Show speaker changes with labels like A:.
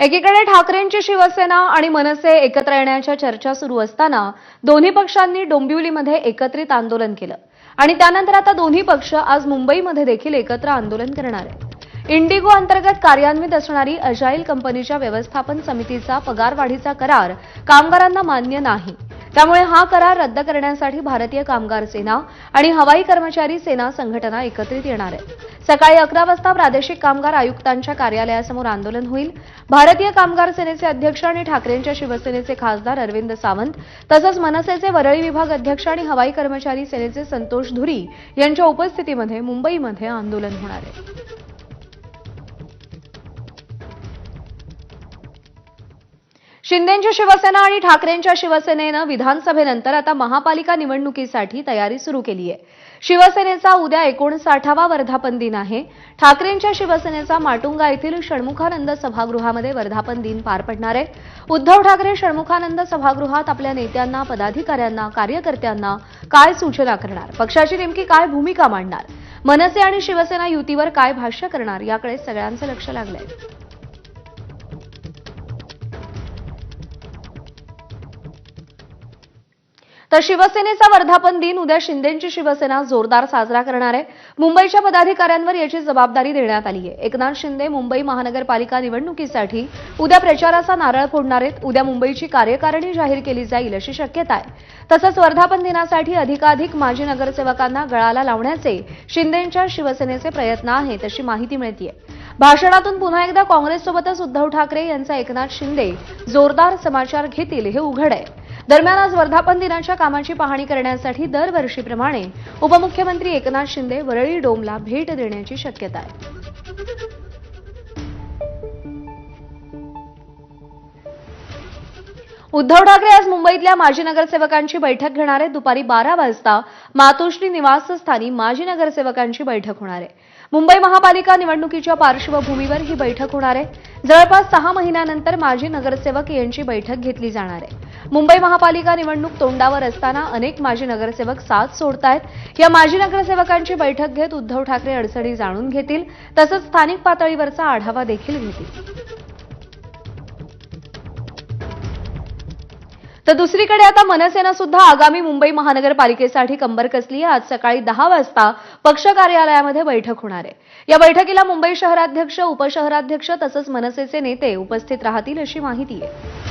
A: एकीकडे ठाकरेंची शिवसेना आणि मनसे एकत्र येण्याच्या चर्चा सुरू असताना दोन्ही पक्षांनी डोंबिवलीमध्ये एकत्रित आंदोलन केलं. आणि त्यानंतर आता दोन्ही पक्ष आज मुंबईमध्ये देखील एकत्र आंदोलन करणार आहेत. इंडिगो अंतर्गत कार्यान्वित असणारी अजाईल कंपनीच्या व्यवस्थापन समितीचा पगारवाढीचा करार कामगारांना मान्य नाही. त्यामुळे हा करार रद्द करण्यासाठी भारतीय कामगार सेना आणि हवाई कर्मचारी सेना संघटना एकत्रित येणार आहे सकाळी अकरा वाजता प्रादेशिक कामगार आयुक्तांच्या कार्यालयासमोर आंदोलन होईल. भारतीय कामगार सेनेचे अध्यक्ष आणि ठाकरेंच्या शिवसेनेचे खासदार अरविंद सावंत तसंच मनसेचे वरळी विभाग अध्यक्ष आणि हवाई कर्मचारी सेनेचे संतोष धुरी यांच्या उपस्थितीमध्ये मुंबईमध्ये आंदोलन होणार आहे. शिंदेंची शिवसेना आणि ठाकरेंच्या शिवसेनेनं विधानसभेनंतर आता महापालिका निवडणुकीसाठी तयारी सुरू केली आहे. शिवसेनेचा उद्या एकोणसाठावा वर्धापन दिन आहे. ठाकरेंच्या शिवसेनेचा माटुंगा येथील षण्मुखानंद सभागृहामध्ये वर्धापन दिन पार पडणार आहे. उद्धव ठाकरे षण्मुखानंद सभागृहात आपल्या नेत्यांना पदाधिकाऱ्यांना कार्यकर्त्यांना काय सूचना करणार? पक्षाची नेमकी काय भूमिका मांडणार? मनसे आणि शिवसेना युतीवर काय भाष्य करणार? याकडे सगळ्यांचं लक्ष लागलंय. तर शिवसेनेचा वर्धापन दिन उद्या शिंदेची शिवसेना जोरदार साजरा करणार आहे. मुंबईच्या पदाधिकाऱ्यांवर याची जबाबदारी देण्यात आली आहे एकनाथ शिंदे मुंबई महानगरपालिका निवडणुकीसाठी उद्या प्रचाराचा नारळ फोडणार आहेत. उद्या मुंबईची कार्यकारिणी जाहीर केली जाईल अशी शक्यता आहे. तसंच वर्धापन दिनासाठी अधिकाधिक माजी नगरसेवकांना गळाला लावण्याचे शिंदेच्या शिवसेनेचे प्रयत्न आहेत अशी माहिती मिळतीय. भाषणातून पुन्हा एकदा काँग्रेससोबतच उद्धव ठाकरे यांचा एकनाथ शिंदे जोरदार समाचार घेतील हे उघड आहे दरम्यान आज वर्धापन दिनाच्या कामाची पाहणी करण्यासाठी दरवर्षीप्रमाणे उपमुख्यमंत्री एकनाथ शिंदे वरळी डोमला भेट देण्याची शक्यता आहे. उद्धव ठाकरे आज मुंबईतल्या माजी नगरसेवकांची बैठक घेणार आहेत. दुपारी बारा वाजता मातोश्री निवासस्थानी माजी नगरसेवकांची बैठक होणार आहे. मुंबई महापालिका निवडणुकीच्या पार्श्वभूमीवर ही बैठक होणार आहे. जवळपास सहा महिन्यानंतर माजी नगरसेवक यांची बैठक घेतली जाणार आहे. मुंबई महापालिका निवडणूक तोंडावर असताना अनेक माजी नगरसेवक साथ सोडतायत. या माजी नगरसेवकांची बैठक घेत उद्धव ठाकरे अडचणी जाणून घेतील. तसंच स्थानिक पातळीवरचा आढावा देखील घेतील. तर दुसरीकडे आता मनसेनं सुद्धा आगामी मुंबई महानगरपालिकेसाठी कंबर कसली आहे. आज सकाळी दहा वाजता पक्ष कार्यालयामध्ये बैठक होणार आहे. या बैठकीला मुंबई शहराध्यक्ष उपशहराध्यक्ष तसंच मनसेचे नेते उपस्थित राहतील अशी माहिती आहे.